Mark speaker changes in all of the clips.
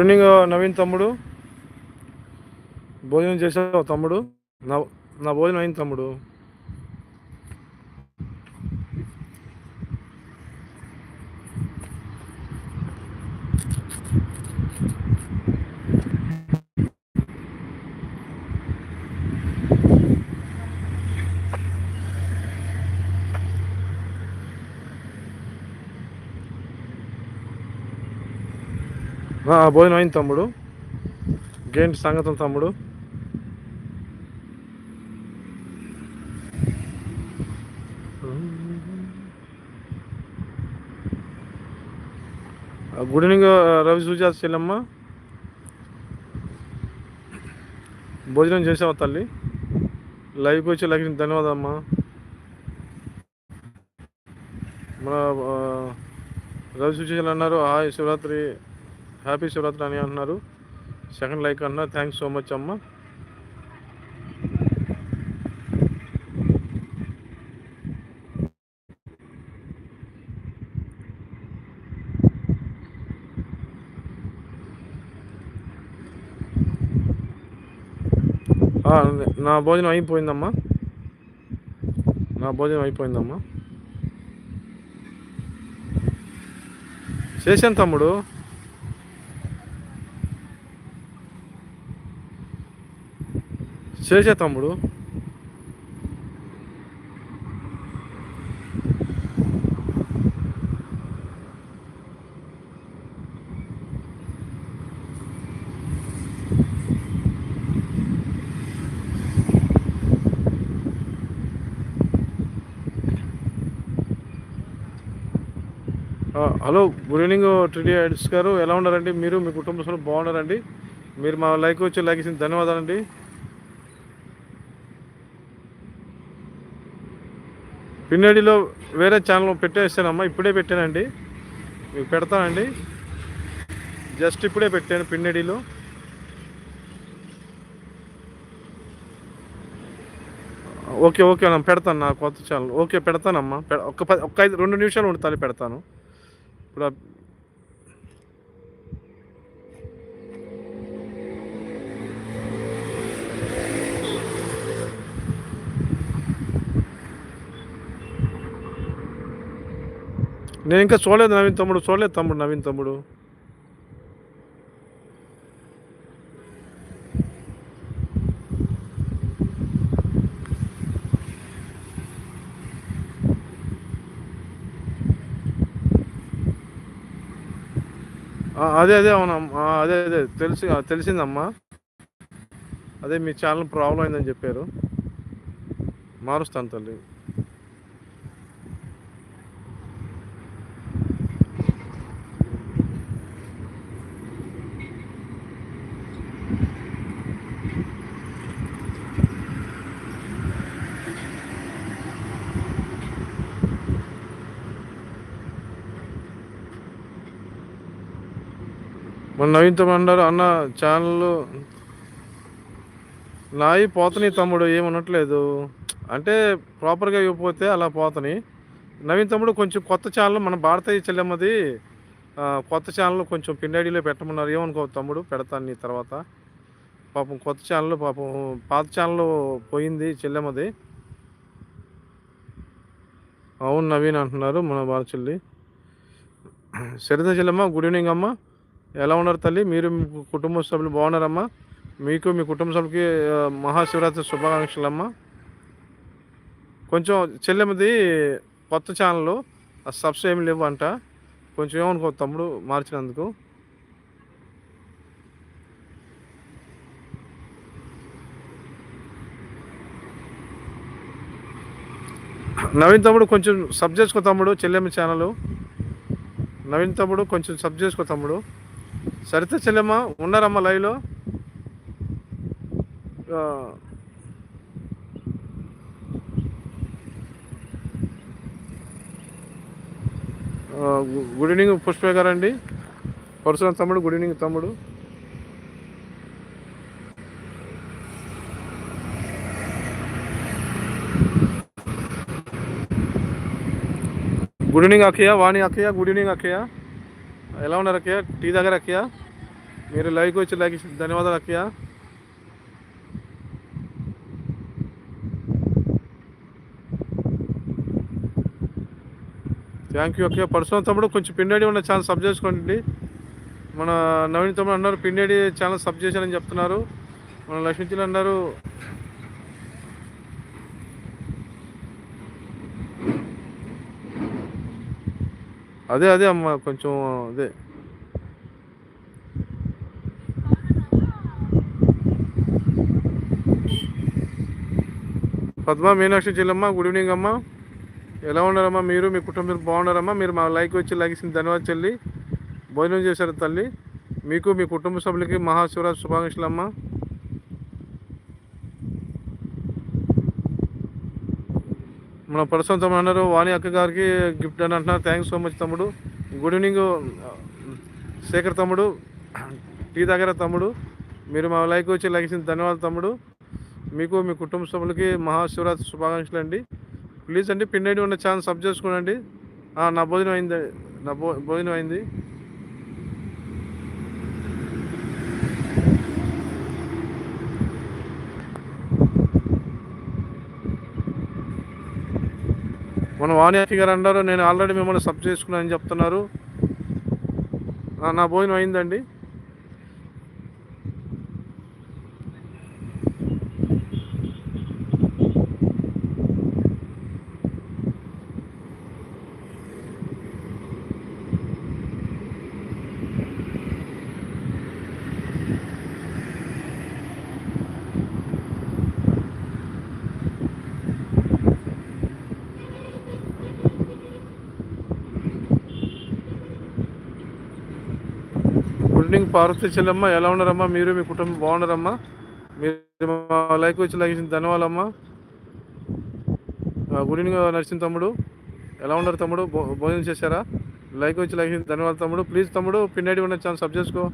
Speaker 1: Good evening Naveen తమ్ముడు భోజనం చేసావు తమ్ముడు. నా నా భోజనం అయింది తమ్ముడు ఆ, భోజనం అయింది తమ్ముడు. గేంటి సంగతం తమ్ముడు? గుడ్ ఈవినింగ్ రవి సుజాత చెల్లమ్మ. భోజనం చేసావా తల్లి? లైవ్కి వచ్చి లైక్ ధన్యవాదమ్మా మన రవి సుజాత అన్నారు హాయ్ శివరాత్రి. హ్యాపీ శివరాత్రి అని అంటున్నారు. సెకండ్ లైక్ అంటున్నారు థ్యాంక్స్ సో మచ్ అమ్మ. నా భోజనం అయిపోయిందమ్మా. నా భోజనం అయిపోయిందమ్మా. చేశాను తమ్ముడు. చేసే తమ్ముడు. హలో గుడ్ ఈవినింగ్ ట్రీడీ ఎడ్స్ గారు. ఎలా ఉన్నారండి మీరు? మీ కుటుంబ సభ్యులు బాగున్నారండి? మీరు మా లైక్ వచ్చి లైక్ ఇచ్చిన ధన్యవాదాలండి. పిన్నడిలో వేరే ఛానల్ పెట్టేస్తానమ్మా ఇప్పుడే పెట్టానండి. మీకు పెడతానండి. జస్ట్ ఇప్పుడే పెట్టాను పిన్నడిలో. ఓకే ఓకే అన్న పెడతాను నా కొత్త ఛానల్ ఓకే పెడతానమ్మా. పె- ఒక పది ఒక ఐదు రెండు నిమిషాలు ఉండాలి పెడతాను. ఇప్పుడు ఆ- నేను ఇంకా చూడలేదు నవీన్ తమ్ముడు చూడలేదు తమ్ముడు నవీన్ తమ్ముడు. అదే అదే అవునమ్మా అదే అదే తెలిసి తెలిసిందమ్మా. అదే మీ ఛానల్ ప్రాబ్లం అయిందని చెప్పారు. మారుస్తాను తల్లి. మన నవీన్ తమ్ముడు అన్నారు అన్న ఛానల్ నాయి పోతని తమ్ముడు ఏమనట్లేదు. అంటే ప్రాపర్గా ఇవ్వకపోతే అలా పోతని. నవీన్ తమ్ముడు కొంచెం కొత్త ఛానల్ మన భారతీయ చెల్లెమ్మది కొత్త ఛానల్ కొంచెం పిన్నడిలో పెట్టమన్నారు. ఏమనుకో తమ్ముడు పెడతాను నీ తర్వాత. పాపం కొత్త ఛానల్ పాపం పాత ఛానల్ పోయింది చెల్లెమ్మది. అవును నవీన్ అంటున్నారు మన బాల చెల్లి సరిత చెల్లెమ్మ గుడ్ ఈవినింగ్ అమ్మ. ఎలా ఉన్నారు తల్లి? మీరు మీ కుటుంబ సభ్యులు బాగున్నారమ్మా? మీకు మీ కుటుంబ సభ్యులకి మహాశివరాత్రి శుభాకాంక్షలమ్మా. కొంచెం చెల్లెమ్మది కొత్త ఛానల్ సబ్స్ ఏమి లేవు అంట కొంచెం ఏమనుకో తమ్ముడు మార్చినందుకు. నవీన్ తమ్ముడు కొంచెం సబ్ చేసుకో తమ్ముడు చెల్లెమ్మ ఛానల్. నవీన్ తమ్ముడు కొంచెం సబ్ చేసుకో తమ్ముడు. సరిత చెల్లెమ్మ ఉన్నారమ్మా లైవ్లో? గుడ్ ఈవినింగ్ పుష్ప గారండి. పరశురామ్ తమ్ముడు గుడ్ ఈవినింగ్ తమ్ముడు. గుడ్ ఈవినింగ్ అక్కయ్య వాణి అక్కయ్య గుడ్ ఈవినింగ్ అక్కయ్య. ఎలా ఉన్నారు అక్కయ్య? టీ దగ్గర అక్కయ్య? మీరు లైక్ వచ్చి లైక్ ధన్యవాదాలు అక్కయ్య. థ్యాంక్ యూ అక్కయ్య. పర్సనల్ తమ్ముడు కొంచెం పిండేడి ఉన్న ఛానల్ సబ్ చేసుకోండి. మన నవీన్ తమ్ముడు అన్నారు పిండేడి ఛానల్ సబ్ చేశారని చెప్తున్నారు. మన లక్ష్మీచిలు అన్నారు అదే అదే అమ్మ కొంచెం అదే. పద్మ మీనాక్షి చెల్లమ్మ గుడ్ ఈవినింగ్ అమ్మ. ఎలా ఉన్నారమ్మా మీరు? మీ కుటుంబం బాగున్నారమ్మా? మీరు మా లైక్ వచ్చి లైక్ ఇచ్చిన ధన్యవాదాలు చెల్లి. భోజనం చేశారు తల్లి. మీకు మీ కుటుంబ సభ్యులకి మహాశివరాత్రి శుభాకాంక్షలు అమ్మా. మన పర్సన్ తమ్ముడు అన్నారు వాణి అక్క గారికి గిఫ్ట్ అని అంటున్నారు. థ్యాంక్స్ సో మచ్ తమ్ముడు. గుడ్ ఈవినింగ్ శేఖర్ తమ్ముడు. టీ దగ్గర తమ్ముడు? మీరు మా లైక్ వచ్చి లైక్ ఇచ్చిన ధన్యవాదాలు తమ్ముడు. మీకు మీ కుటుంబ సభ్యులకి మహాశివరాత్రి శుభాకాంక్షలు అండి. ప్లీజ్ అండి పిన్ ఐడి ఉన్న ఛాన్స్ సబ్ చేసుకోనండి. నా భోజనం అయింది. నా భో భోజనం అయింది. మన వాణి గారు అన్నారు నేను ఆల్రెడీ మిమ్మల్ని సబ్ చేసుకున్నానని చెప్తున్నారు. నా భోజనం అయిందండి. గుడ్ ఈవినింగ్ పార్వతి చెల్లమ్మ ఎలా ఉన్నారమ్మా? మీరు మీ కుటుంబం బాగున్నారమ్మా? మీరు లైక్ వచ్చి లైక్ ఇచ్చిన ధన్యవాదాలమ్మా గుడ్ ఈవినింగ్ నరసింహ తమ్ముడు. ఎలా ఉన్నారు తమ్ముడు? భో- భోజనం చేశారా? లైక్ వచ్చి లైక్ ఇచ్చిన ధన్యవాదాలు తమ్ముడు. ప్లీజ్ తమ్ముడు పిన్ ఐడి ఉన్న ఛాన్స్ సబ్ చేసుకో.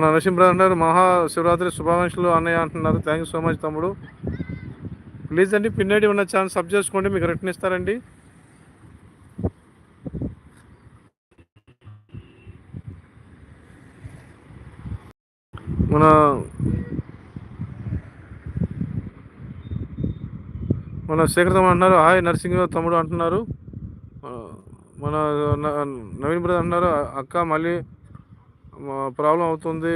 Speaker 1: మన నరసింహరావు అన్నారు మహా శివరాత్రి శుభాకాంక్షలు అన్నయ్య అంటున్నారు. థ్యాంక్ యూ సో మచ్ తమ్ముడు. ప్లీజ్ అండి పిన్ ఐడి ఉన్న ఛానల్ సబ్ చేసుకోండి మీకు రిటర్న్ ఇస్తారండి. మన మన శేఖర్ తమ్ముడు అంటున్నారు హాయ్ నర్సింగ్ తమ్ముడు అంటున్నారు. మన నవీన్ బ్రదర్ అంటున్నారు అక్క మళ్ళీ ప్రాబ్లం అవుతుంది.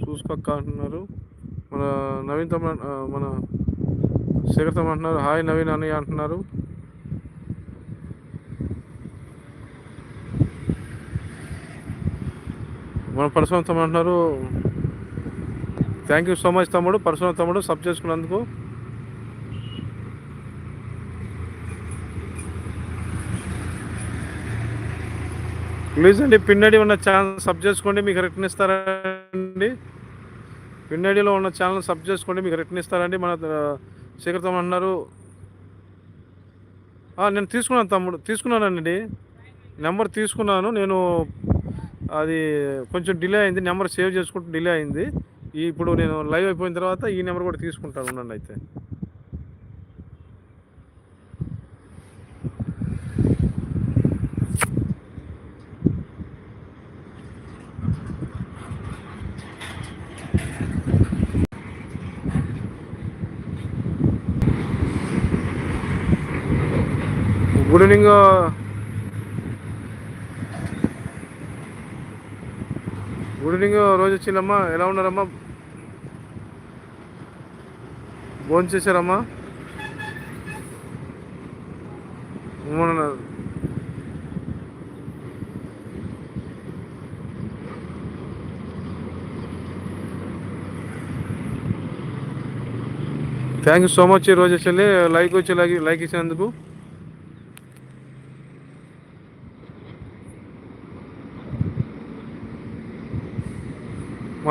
Speaker 1: చూసుకోక్క అంటున్నారు మన నవీన్ తమ మన శేఖర్ అంటున్నారు. హాయ్ నవీన్ అని అంటున్నారు. మన పరశురామ తమ్ముడు అంటున్నారు. థ్యాంక్ యూ సో మచ్ తమ్ముడు. పరశురామ తమ్ముడు సబ్ చేసుకున్నందుకు. ప్లీజ్ అండి పిన్నడి ఉన్న ఛానల్ సబ్ చేసుకోండి మీకు రిటర్న్ ఇస్తారండి. అండి ఐడిలో ఉన్న ఛానల్ సబ్ చేసుకోండి మీకు రిటర్న్ ఇస్తారండి. మన ఆ, అన్నారు. నేను తీసుకున్నాను తమ్ముడు తీసుకున్నానండి. నెంబర్ తీసుకున్నాను నేను అది కొంచెం డిలే అయింది నెంబర్ సేవ్ చేసుకుంటూ డిలే అయింది. ఇప్పుడు నేను లైవ్ అయిపోయిన తర్వాత ఈ నెంబర్ కూడా తీసుకుంటాను ఉండండి అయితే. గుడ్ ఈవినింగ్ గుడ్ ఈవినింగ్ రోజు వచ్చిందమ్మా. ఎలా ఉన్నారమ్మా? భోజనం చేశారమ్మా? థ్యాంక్ యూ సో మచ్ ఈ రోజు వచ్చి లైక్ వచ్చి లైక్ లైక్ ఇచ్చినందుకు.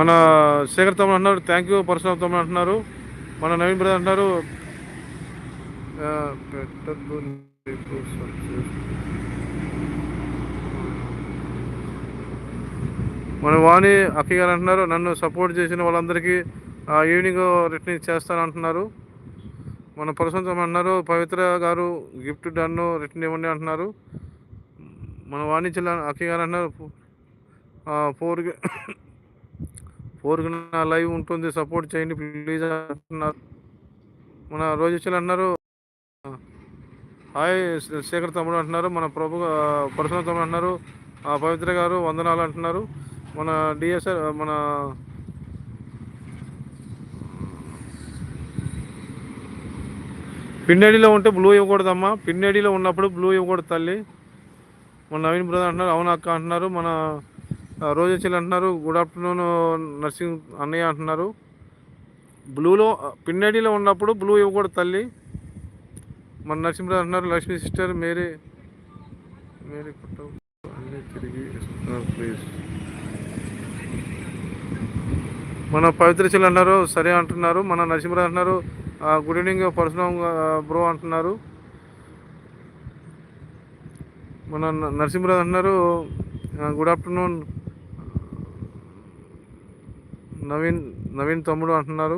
Speaker 1: మన శేఖర్ తమ్ముడు అంటున్నారు థ్యాంక్ యూ పరశురామ్ తమ్ముడు అంటున్నారు. మన నవీన్ బ్రదర్ అంటున్నారు మన వాణి అక్కయ్య గారు అంటున్నారు నన్ను సపోర్ట్ చేసిన వాళ్ళందరికీ ఆ, ఈవినింగ్ రిటర్న్ చేస్తాను అంటున్నారు మన ప్రశాంతం అన్నారు పవిత్ర గారు గిఫ్ట్ డన్ను రిటర్న్ ఇవ్వండి అంటున్నారు. మన వాణిజ్య అక్కయ్య గారు అంటున్నారు ఫోర్ ఫోర్ లైవ్ ఉంటుంది. సపోర్ట్ చేయండి ప్లీజ్ అంటున్నారు. మన రోజు అంటున్నారు హాయ్ శేఖర్ తమ్ముడు అంటున్నారు. మన ప్రభు పరశురామ తమ్ముడు అంటున్నారు. ఆ, పవిత్ర గారు వందనాలు అంటున్నారు. మన డిఎస్ఆర్ మన పిన్నడిలో ఉంటే బ్లూ ఇవ్వకూడదమ్మా. పిన్నడిలో ఉన్నప్పుడు బ్లూ ఇవ్వకూడదు తల్లి. మన నవీన్ బ్రదర్ అంటున్నారు. అవును అక్క అంటున్నారు. మన రోజా చెల్లి అంటున్నారు గుడ్ ఆఫ్టర్నూన్ నర్సింగ్ అన్నయ్య అంటున్నారు. బ్లూలో పిన్నెడిలో ఉన్నప్పుడు బ్లూ ఇవ్వకూడదు తల్లి. మన నరసింహరావు అంటున్నారు లక్ష్మీ సిస్టర్ మేరీ మేరీ కుట్ట. అన్నీ తిరిగి ఇస్తున్నారు ప్లీజ్ మన పవిత్ర చెల్లి అన్నారు సరే అంటున్నారు. మన నరసింహరావు అంటున్నారు గుడ్ ఈవినింగ్ పరశురామ్ బ్రో అంటున్నారు. మన న- నరసింహరావు అంటున్నారు గుడ్ ఆఫ్టర్నూన్ నవీన్ నవీన్ తమ్ముడు అంటున్నారు.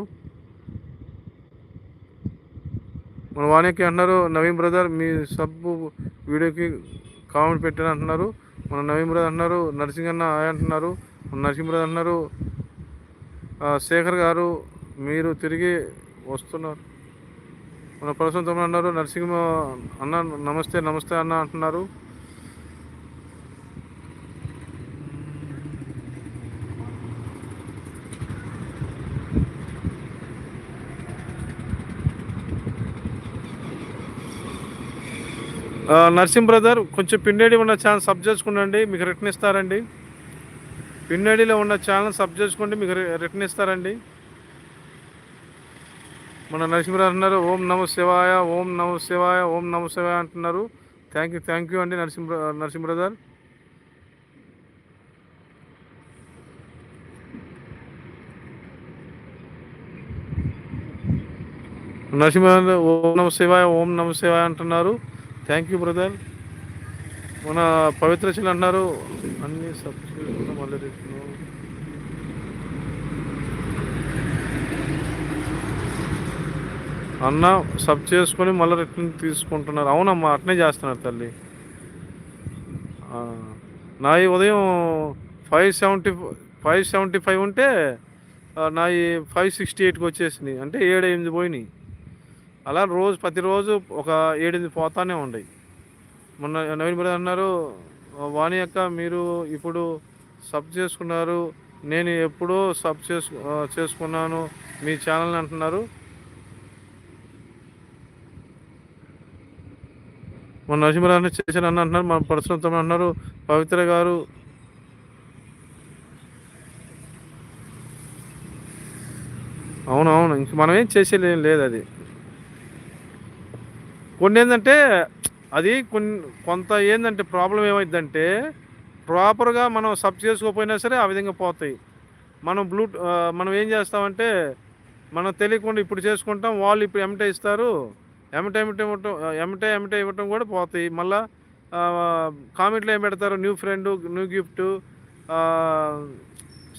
Speaker 1: మన వాణికి అంటున్నారు నవీన్ బ్రదర్ మీ సబ్బు వీడియోకి కామెంట్ పెట్టాను అంటున్నారు. మన నవీన్ బ్రదర్ అంటున్నారు నరసింహ అన్న అంటున్నారు. మన నరసింహ బ్రదర్ అంటున్నారు శేఖర్ గారు మీరు తిరిగి వస్తున్నారు. మన ప్రస్తుతం తమ్ముడు అన్నారు నరసింహ అన్న నమస్తే నమస్తే అన్న అంటున్నారు. నర్సింగ్ బ్రదర్ కొంచెం పిన్నేడి ఉన్న ఛానల్ సబ్ చేసుకుండండి మీకు రిటర్న్ ఇస్తారండి. పిన్నేడిలో ఉన్న ఛానల్ సబ్ చేసుకోండి మీకు రి- రిటర్న్ ఇస్తారండి. మన నరసింహరావు అంటున్నారు ఓం నమ శివాయ ఓం నమ శివాయ ఓం నమ శివాయ అంటున్నారు. థ్యాంక్ యూ థ్యాంక్ యూ అండి నరసింహ నరసింహ బ్రదర్. నరసింహ ఓం నమ శివాయ ఓం నమ శివాయ అంటున్నారు. థ్యాంక్ యూ బ్రదర్ మన పవిత్ర శిలు అంటున్నారు అన్ని సబ్స్క్రిప్షన్ మళ్ళీ రిటర్న్ అన్న సబ్ చేసుకొని మళ్ళీ రిటర్న్ తీసుకుంటున్నారు. అవునమ్మా అట్నే చేస్తున్నారు తల్లి. నా ఈ ఉదయం five seventy five seventy five ఉంటే నా ఈ ఫైవ్ సిక్స్టీ ఎయిట్కి వచ్చేసినాయి. అంటే ఏడు ఎనిమిది పోయినాయి. అలా రోజు ప్రతిరోజు ఒక ఏడెనిమిది పోతానే ఉన్నాయి మొన్న నవీన్ బ్రదర్ అన్నారు వాణి అక్క మీరు ఇప్పుడు సబ్ చేసుకున్నారు. నేను ఎప్పుడో సబ్ చేసు చేసుకున్నాను. మీ ఛానల్ని అంటున్నారు. మన నరసింహరాజు చేశాను అన్న అంటున్నారు మన పరశురామ్ అన్నారు పవిత్ర గారు అవునవును ఇంక మనం ఏం చేసేది లేదు అది. కొన్ని ఏంటంటే అది కొన్ని కొంత ఏంటంటే ప్రాబ్లం ఏమైందంటే ప్రాపర్గా మనం సబ్ చేసుకోకపోయినా సరే ఆ విధంగా పోతాయి. మనం బ్లూ మనం ఏం చేస్తామంటే మనం తెలియకుండా ఇప్పుడు చేసుకుంటాం వాళ్ళు ఇప్పుడు ఎమటే ఇస్తారు ఎమటే ఎమటే ఇవ్వటం ఎమటే ఎమటే ఇవ్వటం కూడా పోతాయి. మళ్ళీ కామెంట్లు ఏం పెడతారు? New friend new gift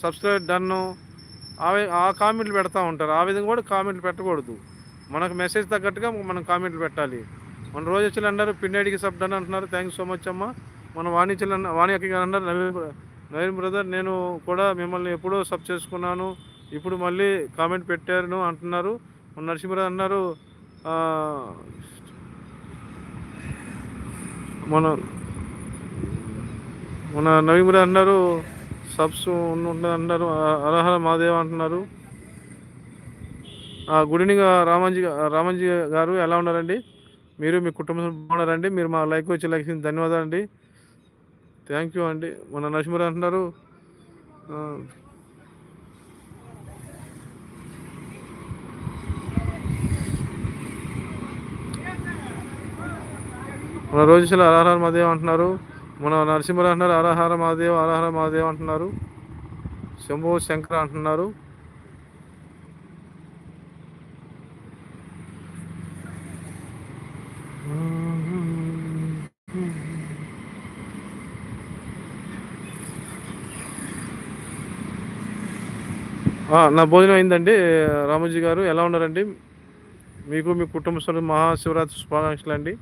Speaker 1: subscribe done ఆ కామెంట్లు పెడతా ఉంటారు. ఆ విధంగా కూడా కామెంట్లు పెట్టకూడదు. మనకు మెసేజ్ తగ్గట్టుగా మనం కామెంట్లు పెట్టాలి. మన రోజు వచ్చి అన్నారు పిన్నడికి సబ్ డన్ అంటున్నారు. థ్యాంక్ సో మచ్ అమ్మ. మన వాణిజ్యులు అన్న వాణి అక్క అన్నారు నవీన్ బ్ర- నవీన్ బ్రదర్ నేను కూడా మిమ్మల్ని ఎప్పుడో సబ్ చేసుకున్నాను. ఇప్పుడు మళ్ళీ కామెంట్ పెట్టారు అంటున్నారు. మన నరసింహరాజు అన్నారు మన మన నవీన్ బ్రదర్ అన్నారు సబ్స్ ఉంటుంది అన్నారు అరహర మాదేవ్ అంటున్నారు. గుడ్ ఈవినింగ్ రామంజీ రామంజీ గారు. ఎలా ఉన్నారండి? మీరు మీ కుటుంబం బాగున్నారండి. మీరు మా లైక్ వచ్చి లైక్ ధన్యవాదాలు అండి థ్యాంక్ యూ అండి. మన నరసింహరావు అంటున్నారు. మన రోజుల ఆరాహార మహాదేవ్ అంటున్నారు. మన నరసింహరావు అంటున్నారు. ఆరాహార మహాదేవ్ ఆరాహార మహాదేవ్ అంటున్నారు. శంభో శంకర్ అంటున్నారు. నా భోజనం అయిందండి. రామోజీ గారు ఎలా ఉన్నారండి? మీకు మీ కుటుంబ సభ్యులు మహాశివరాత్రి శుభాకాంక్షలండి.